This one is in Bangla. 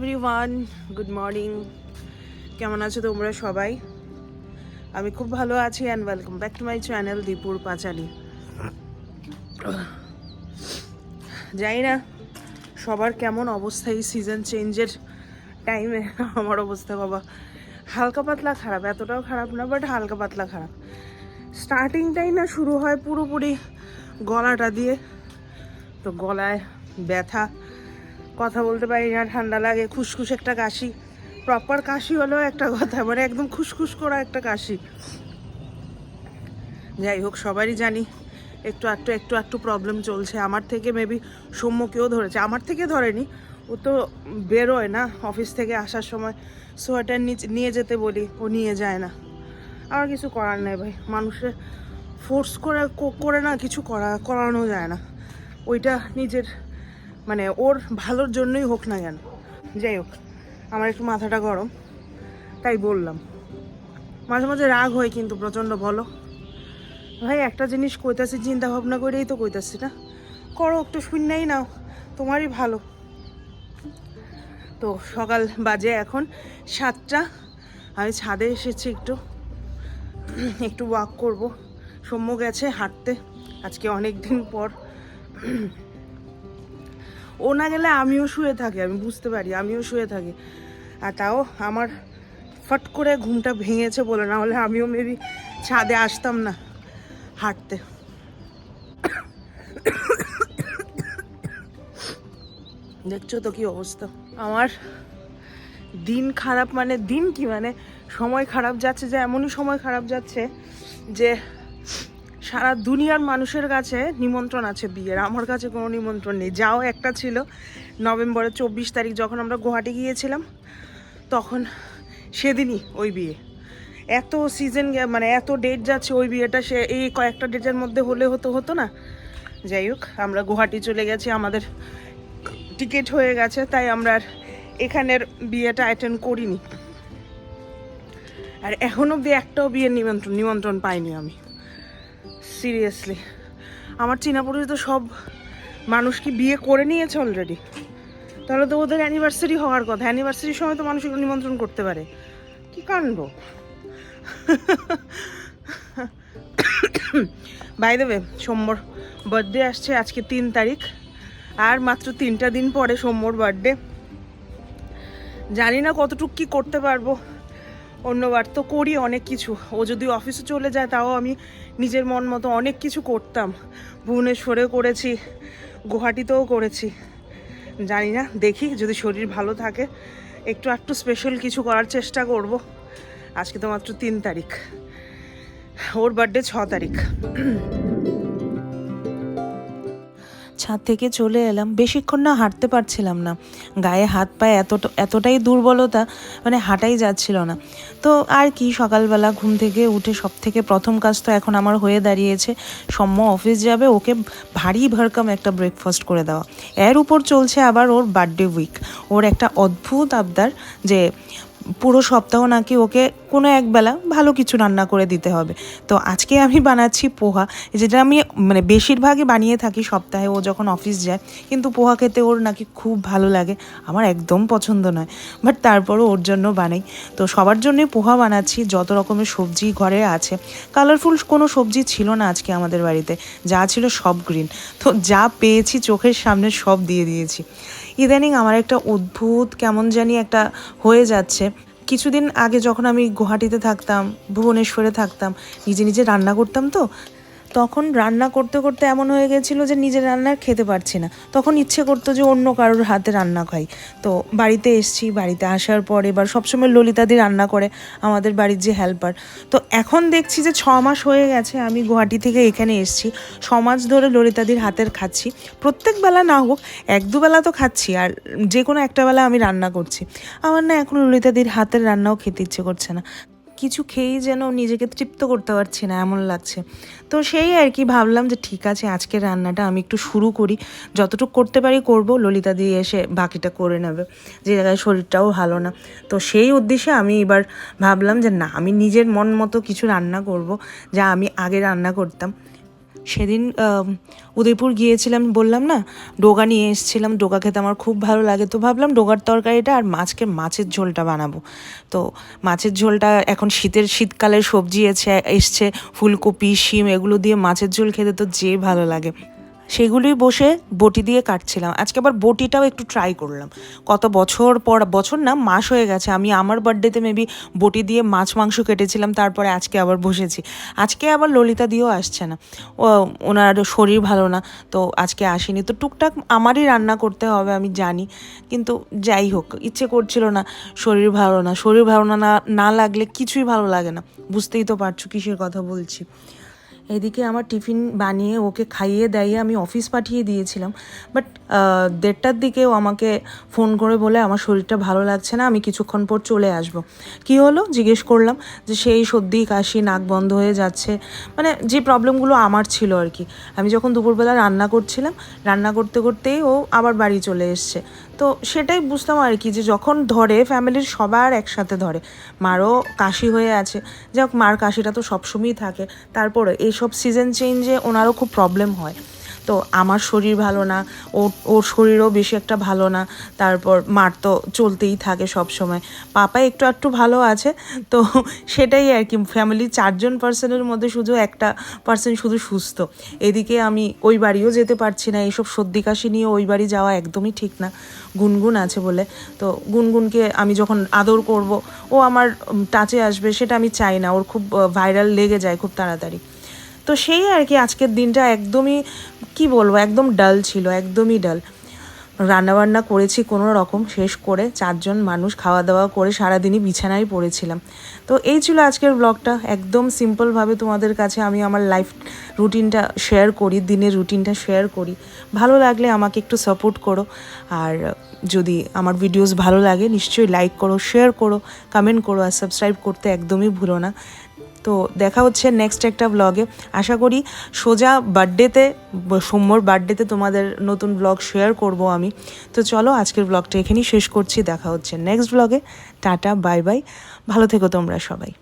এভরিওয়ান গুড মর্নিং কেমন আছো তোমরা সবাই? আমি খুব ভালো আছি and welcome back to my channel দীপুর পাঁচালি জানি না, সবার কেমন অবস্থা এই সিজন চেঞ্জের টাইমে আমার অবস্থা বাবা, হালকা পাতলা খারাপ, এতটাও খারাপ না বাট হালকা পাতলা খারাপ। স্টার্টিংটাই না শুরু হয় পুরোপুরি গলাটা দিয়ে। তো গলায় ব্যথা কথা বলতে পারি না, ঠান্ডা লাগে, খুসখুস একটা কাশি। প্রপার কাশি হলেও একটা কথা মানে একদম খুসখুস করা একটা কাশি। যাই হোক, সবারই জানি, একটু একটু একটু একটু প্রবলেম চলছে। আমার থেকে মেবি সৌম্যকেও ধরেছে। আমার থেকে ধরেনি, ও তো বেরোয় না অফিস থেকে আসার সময়। সোয়েটার নিয়ে যেতে বলি, ও নিয়ে যায় না। আর কিছু করার নেই ভাই মানুষের ফোর্স করে করে না কিছু করা, করানো যায় না। ওইটা নিজের মানে ওর ভালোর জন্যই হোক না কেন। যাই হোক, আমার একটু মাথাটা গরম, তাই বললাম। মাঝে মাঝে রাগ হয় কিন্তু প্রচণ্ড, বলো। ভাই, একটা জিনিস কইতাছি চিন্তা ভাবনা করেই তো কইতাছি না। করো, একটু শুননাই নাও, তোমারই ভালো। তো সকাল বাজে এখন সাতটা, আমি ছাদে এসেছি একটু। একটু ওয়াক করব। সৌম্য গেছে হাঁটতে, আজকে অনেক দিন পর। ও না গেলে আমিও শুয়ে থাকি, আমি বুঝতে পারি, আমিও শুয়ে থাকি। আর তাও আমার ফট করে ঘুমটা ভেঙেছে বলে না হলে আমিও মেবি ছাদে আসতাম না হাঁটতে। দেখছ তো কি অবস্থা? আমার দিন খারাপ মানে দিন কি মানে সময় খারাপ যাচ্ছে যে এমনই সময় খারাপ যাচ্ছে যে সারা দুনিয়ার মানুষের কাছে নিমন্ত্রণ আছে বিয়ের। আমার কাছে কোনো নিমন্ত্রণ নেই। যাও, একটা ছিল নভেম্বরের চব্বিশ তারিখ যখন আমরা গুয়াহাটি গিয়েছিলাম, তখন সেদিনই ওই বিয়ে। এত সিজন মানে এত ডেট যাচ্ছে ওই বিয়েটা, সে এই কয়েকটা ডেটের মধ্যে হলে হতো হতো না? যাই হোক, আমরা গুয়াহাটি চলে গেছি, আমাদের টিকিট হয়ে গেছে, তাই আমরা এখানের বিয়েটা অ্যাটেন্ড করিনি। আর এখন অব্দি একটাও বিয়ের নিমন্ত্রণ নিমন্ত্রণ পাইনি আমি। সিরিয়াসলি আমার চীনা পরিচিত সব মানুষ কি বিয়ে করে নিয়েছে অলরেডি তাহলে তো ওদের অ্যানিভার্সারি হওয়ার কথা। অ্যানিভার্সারির সময় তো মানুষ নিমন্ত্রণ করতে পারে। কি কাণ্ড? বাই দেবে সোমবার বার্থডে আসছে আজকে তিন তারিখ। আর মাত্র তিনটা দিন পরে সোমবার বার্থডে জানি না কতটুকু কি করতে পারব। অন্যবার তো করি অনেক কিছু। ও যদি অফিসে চলে যায়, তাও আমি নিজের মন মতো অনেক কিছু করতাম। ভুবনেশ্বরেও করেছি, গুয়াহাটিতেও করেছি। জানি না, দেখি যদি শরীর ভালো থাকে। একটু একটু স্পেশাল কিছু করার চেষ্টা করব। আজকে তো মাত্র তিন তারিখ। ওর বার্থডে ছ তারিখ। ছাদ থেকে চলে এলাম। বেশিক্ষণ না হাঁটতে পারছিলাম না। গায়ে হাত পায়ে এতটা, এতটাই দুর্বলতা মানে হাঁটাই যাচ্ছিল না। তো আর কি, সকালবেলা ঘুম থেকে উঠে সব থেকে প্রথম কাজ তো এখন আমার হয়ে দাঁড়িয়েছে, সম্য অফিস যাবে, ওকে ভারী ভরকম একটা ব্রেকফাস্ট করে দেওয়া। এর উপর চলছে আবার ওর বার্থডে উইক ওর একটা অদ্ভুত আবদার যে পুরো সপ্তাহ নাকি ওকে কোনো একবেলা ভালো কিছু রান্না করে দিতে হবে। তো আজকে আমি বানাচ্ছি পোহা যেটা আমি মানে বেশিরভাগই বানিয়ে থাকি সপ্তাহে, ও যখন অফিস যায়, কিন্তু পোহা খেতে ওর নাকি খুব ভালো লাগে, আমার একদম পছন্দ নয়। বাট তারপরও ওর জন্য বানাই। তো সবার জন্যই পোহা বানাচ্ছি, যত রকমের সবজি ঘরে আছে। কালারফুল কোনো সবজি ছিল না আজকে আমাদের বাড়িতে, যা ছিল সব গ্রিন তো যা পেয়েছি চোখের সামনে সব দিয়ে দিয়েছি। ইদানিং আমার একটা অদ্ভুত কেমন জানি একটা হয়ে যাচ্ছে। কিছুদিন আগে যখন আমি গুয়াহাটিতে থাকতাম, ভুবনেশ্বরে থাকতাম, নিজে নিজে রান্না করতাম তো তখন রান্না করতে করতে এমন হয়ে গেছিল যে নিজের রান্নার খেতে পারছি না। তখন ইচ্ছে করতো যে অন্য কারোর হাতে রান্না খাই। তো বাড়িতে এসছি, বাড়িতে আসার পর এবার সবসময় ললিতাদি রান্না করে, আমাদের বাড়ির যে হেল্পার তো এখন দেখছি যে ছ মাস হয়ে গেছে, আমি গুয়াহাটি থেকে এখানে এসছি। সমাজ ধরে ললিতাদির হাতের খাচ্ছি। প্রত্যেক বেলা না হোক, এক দুবেলা তো খাচ্ছি আর যে কোনো একটা বেলা আমি রান্না করছি। আমার না এখন ললিতাদির হাতের রান্নাও খেতে ইচ্ছে করছে না। কিছু খেয়েই যেন নিজেকে তৃপ্ত করতে পারছি না, এমন লাগছে। তো সেই আর কি ভাবলাম যে ঠিক আছে আজকের রান্নাটা আমি একটু শুরু করি। যতটুকু করতে পারি করব, ললিতা দিয়ে এসে বাকিটা করে নেবে। যে জায়গায় শরীরটাও ভালো না। তো সেই উদ্দেশ্যে আমি এবার ভাবলাম যে না, আমি নিজের মন মতো কিছু রান্না করব, যা আমি আগে রান্না করতাম। সেদিন উদয়পুর গিয়েছিলাম, বললাম না, ডোগা নিয়ে এসেছিলাম, ডোগা খেতে আমার খুব ভালো লাগে। তো ভাবলাম ডোগার তরকারিটা আর মাছকে মাছের ঝোলটা বানাবো। তো মাছের ঝোলটা এখন শীতের, শীতকালের সবজি এসছে এসছে, ফুলকপি, শিম, এগুলো দিয়ে মাছের ঝোল খেতে তো যে ভালো লাগে। সেগুলোই বসে বটি দিয়ে কাটছিলাম। আজকে আবার বটিটাও একটু ট্রাই করলাম। কত বছর পর, বছর না, মাস হয়ে গেছে। আমি আমার বার্থডেতে মেবি বটি দিয়ে মাছ, মাংস কেটেছিলাম, তারপরে আজকে আবার বসেছি। আজকে আবার ললিতা দিয়েও আসছে না। ও, ওনার শরীর ভালো না, তো আজকে আসেনি। তো টুকটাক আমারই রান্না করতে হবে, আমি জানি। কিন্তু যাই হোক, ইচ্ছে করছিল না, শরীর ভালো না। শরীর ভালো না না- না লাগলে কিছুই ভালো লাগে না। বুঝতেই তো পারছ, কিসের কথা বলছি। এদিকে আমার টিফিন বানিয়ে ওকে খাইয়ে দাইয়ে আমি অফিস পাঠিয়ে দিয়েছিলাম। বাট দেড়টার দিকেও আমাকে ফোন করে বলে, আমার শরীরটা ভালো লাগছে না, আমি কিছুক্ষণ পর চলে আসব। কি হলো? জিজ্ঞেস করলাম যে, সেই সর্দি, কাশি, নাক বন্ধ হয়ে যাচ্ছে। মানে যে প্রবলেমগুলো আমার ছিল আর কি। আমি যখন দুপুরবেলা রান্না করছিলাম, রান্না করতে করতেই ও আবার বাড়ি চলে এসছে। তো সেটাই বুঝতাম আর কি যে, যখন ধরে, ফ্যামিলির সবার একসাথে ধরে। মারও কাশি হয়ে আছে। যাক, মার কাশিটা তো সবসময়ই থাকে। তারপরে এইসব সিজন চেঞ্জে ওনারও খুব প্রবলেম হয়। তো আমার শরীর ভালো না ও ওর শরীরও বেশি একটা ভালো না, তারপর মার তো চলতেই থাকে সব সময় পাপা একটু একটু ভালো আছে, তো সেটাই আর কি ফ্যামিলির চারজন পার্সনের মধ্যে শুধু একটা পার্সন শুধু সুস্থ। এদিকে আমি ওই বাড়িও যেতে পারছি না, এইসব সর্দি কাশি নিয়ে ওই বাড়ি যাওয়া একদমই ঠিক না, গুনগুন আছে বলে। তো গুনগুনকে আমি যখন আদর করব, ও আমার টাচে আসবে সেটা আমি চাই না, ওর খুব ভাইরাল লেগে যায় খুব তাড়াতাড়ি। তো সেই আর কি আজকের দিনটা একদমই, কি বলব, একদম ডাল ছিল, একদমই ডাল রান্নাবান্না করেছি কোনো রকম, শেষ করে চারজন মানুষ খাওয়া দাওয়া করে সারাদিনই বিছানায় পড়েছিলাম। তো এই ছিল আজকের ব্লগটা একদম সিম্পলভাবে তোমাদের কাছে আমি আমার লাইফ রুটিনটা শেয়ার করি, দিনের রুটিনটা শেয়ার করি। ভালো লাগলে আমাকে একটু সাপোর্ট করো। আর যদি আমার ভিডিওস ভালো লাগে, নিশ্চয়ই লাইক করো শেয়ার করো কমেন্ট করো, আর সাবস্ক্রাইব করতে একদমই ভুলো না। তো দেখা হচ্ছে নেক্সট একটা ব্লগে আশা করি সোজা বার্থডেতে সৌম্যর বার্থডেতে তোমাদের নতুন ব্লগ শেয়ার করব আমি। তো চলো আজকের ব্লগটা এখানেই শেষ করছি। দেখা হচ্ছে নেক্সট ব্লগে টাটা বাই বাই ভালো থেকো তোমরা সবাই।